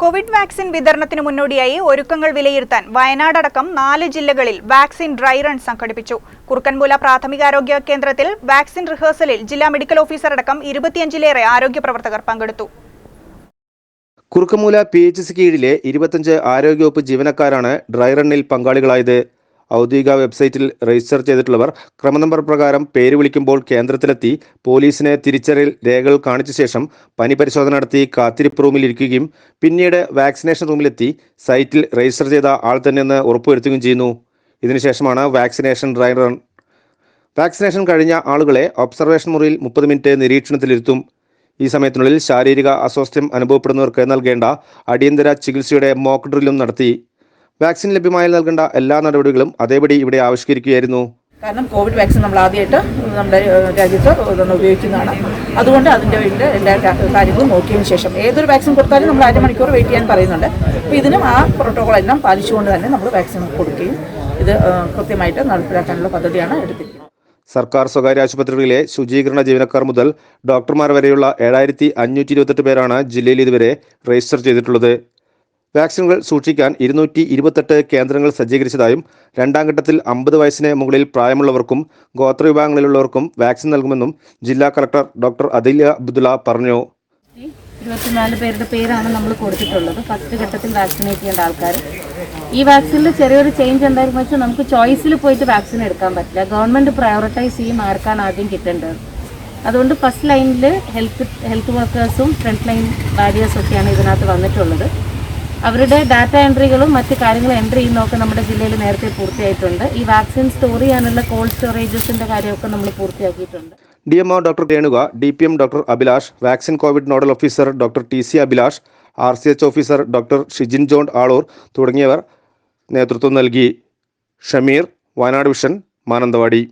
Covid vaccine വിതരണത്തിന് മുന്നോടിയായി ഒരുക്കങ്ങൾ വിലയിരുത്താൻ വയനാടടക്കം നാല് ജില്ലകളിൽ വാക്സിൻ ഡ്രൈ റൺ സംഘടിപ്പിച്ചു. കുറുക്കൻമൂല പ്രാഥമികാരോഗ്യ കേന്ദ്രത്തിൽ വാക്സിൻ റിഹേഴ്സലിൽ ജില്ലാ മെഡിക്കൽ ഓഫീസർ അടക്കം ഇരുപത്തിയഞ്ചിലേറെ ആരോഗ്യ പ്രവർത്തകർ പങ്കെടുത്തു. കുറുക്കമൂല പി എച്ച് സി കീഴിലെ ഇരുപത്തഞ്ച് ആരോഗ്യവകുപ്പ് ജീവനക്കാരാണ് ഡ്രൈ റണ്ണിൽ പങ്കാളികളായത്. ഔദ്യോഗിക വെബ്സൈറ്റിൽ രജിസ്റ്റർ ചെയ്തിട്ടുള്ളവർ ക്രമനമ്പർ പ്രകാരം പേര് വിളിക്കുമ്പോൾ കേന്ദ്രത്തിലെത്തി പോലീസിനെ തിരിച്ചറിയൽ രേഖകൾ കാണിച്ച ശേഷം പനി പരിശോധന നടത്തി കാത്തിരിപ്പ് റൂമിൽ ഇരിക്കുകയും പിന്നീട് വാക്സിനേഷൻ റൂമിലെത്തി സൈറ്റിൽ രജിസ്റ്റർ ചെയ്ത ആൾ തന്നെയെന്ന് ഉറപ്പുവരുത്തുകയും ചെയ്യുന്നു. ഇതിനുശേഷമാണ് വാക്സിനേഷൻ ഡ്രൈ റൺ വാക്സിനേഷൻ കഴിഞ്ഞ ആളുകളെ ഒബ്സർവേഷൻ മുറിയിൽ മുപ്പത് മിനിറ്റ് നിരീക്ഷണത്തിലിരുത്തും. ഈ സമയത്തിനുള്ളിൽ ശാരീരിക അസ്വാസ്ഥ്യം അനുഭവപ്പെടുന്നവർക്ക് നൽകേണ്ട അടിയന്തര ചികിത്സയുടെ മോക്ക് ഡ്രില്ലും നടത്തി. വാക്സിൻ ലഭ്യമായി നൽകേണ്ട എല്ലാ നടപടികളും അതേപടി ഇവിടെ ആവിഷ്കരിക്കുകയായിരുന്നു. കാരണം കോവിഡ് വാക്സിൻ നമ്മൾ ആദ്യമായിട്ട് നമ്മുടെ രാജ്യത്ത് ഉപയോഗിക്കുന്നതാണ്. അതുകൊണ്ട് അതിന്റെ വേണ്ടി എല്ലാ കാര്യങ്ങളും നോക്കിയതിന് ശേഷം ഏതൊരു വാക്സിൻ കൊടുത്താലും നമ്മൾ അരമണിക്കൂർ വെയിറ്റ് ചെയ്യാൻ പറയുന്നുണ്ട്. അപ്പോൾ ഇതിനും ആ പ്രോട്ടോകോൾ എല്ലാം പാലിച്ചുകൊണ്ട് തന്നെ നമ്മൾ വാക്സിൻ കൊടുക്കുകയും ഇത് കൃത്യമായിട്ട് നടപ്പിലാക്കാനുള്ള പദ്ധതിയാണ് എടുത്തിരിക്കുന്നത്. സർക്കാർ സ്വകാര്യ ആശുപത്രികളിലെ ശുചീകരണ ജീവനക്കാർ മുതൽ ഡോക്ടർമാർ വരെയുള്ള ഏഴായിരത്തി അഞ്ഞൂറ്റി ഇരുപത്തെട്ട് പേരാണ് ജില്ലയിൽ ഇതുവരെ രജിസ്റ്റർ ചെയ്തിട്ടുള്ളത്. വാക്സിനുകൾ സൂക്ഷിക്കാൻ ഇരുന്നൂറ്റി ഇരുപത്തെട്ട് കേന്ദ്രങ്ങൾ സജ്ജീകരിച്ചതായും രണ്ടാം ഘട്ടത്തിൽ അമ്പത് വയസ്സിന് മുകളിൽ പ്രായമുള്ളവർക്കും ഗോത്ര ഗോത്രവിഭാഗങ്ങളിലുള്ളവർക്കും വാക്സിൻ നൽകുമെന്നും ജില്ലാ കളക്ടർ ഡോക്ടർ അദില്യ അബ്ദുല്ല പറഞ്ഞു. ഇരുപത്തിനാല് പേരുടെ പേരാണ് നമ്മൾ കൊടുത്തിട്ടുള്ളത്. ഫസ്റ്റ് ഘട്ടത്തിൽ വാക്സിനേറ്റ് ചെയ്യേണ്ട ആൾക്കാർ. ഈ വാക്സിനിൽ ചെറിയൊരു ചേഞ്ച് എന്തായിരുന്നു വെച്ചാൽ നമുക്ക് ചോയ്സിൽ പോയിട്ട് വാക്സിൻ എടുക്കാൻ പറ്റില്ല. ഗവൺമെന്റ് പ്രയോറിറ്റൈസ് ചെയ്യും ആർക്കാണ് ആദ്യം കിട്ടേണ്ടത്. അതുകൊണ്ട് ഫസ്റ്റ് ലൈനിൽ ഹെൽത്ത് ഹെൽത്ത് വർക്കേഴ്സും ഫ്രണ്ട് ലൈൻ ബാരിയേഴ്സൊക്കെയാണ് ഇതിനകത്ത് വന്നിട്ടുള്ളത്. അവരുടെ ഡാറ്റ എൻട്രികളും മറ്റ് കാര്യങ്ങളും എൻട്രി ചെയ്യുന്നതൊക്കെ നമ്മുടെ ജില്ലയിൽ നേരത്തെ പൂർത്തിയായിട്ടുണ്ട്. ഈ വാക്സിൻ സ്റ്റോർ ചെയ്യാനുള്ള കോൾഡ് സ്റ്റോറേജസിന്റെ കാര്യമൊക്കെ നമ്മൾ പൂർത്തിയാക്കിയിട്ടുണ്ട്. D M O doctor Renuka D P M doctor Abhilash vaccine Covid nodal officer doctor T C Abhilash R C H officer doctor Shijin John Aloor തുടങ്ങിയവർ നേതൃത്വം നൽകി. ഷമീർ വയനാട് വിഷൻ മാനന്തവാടി.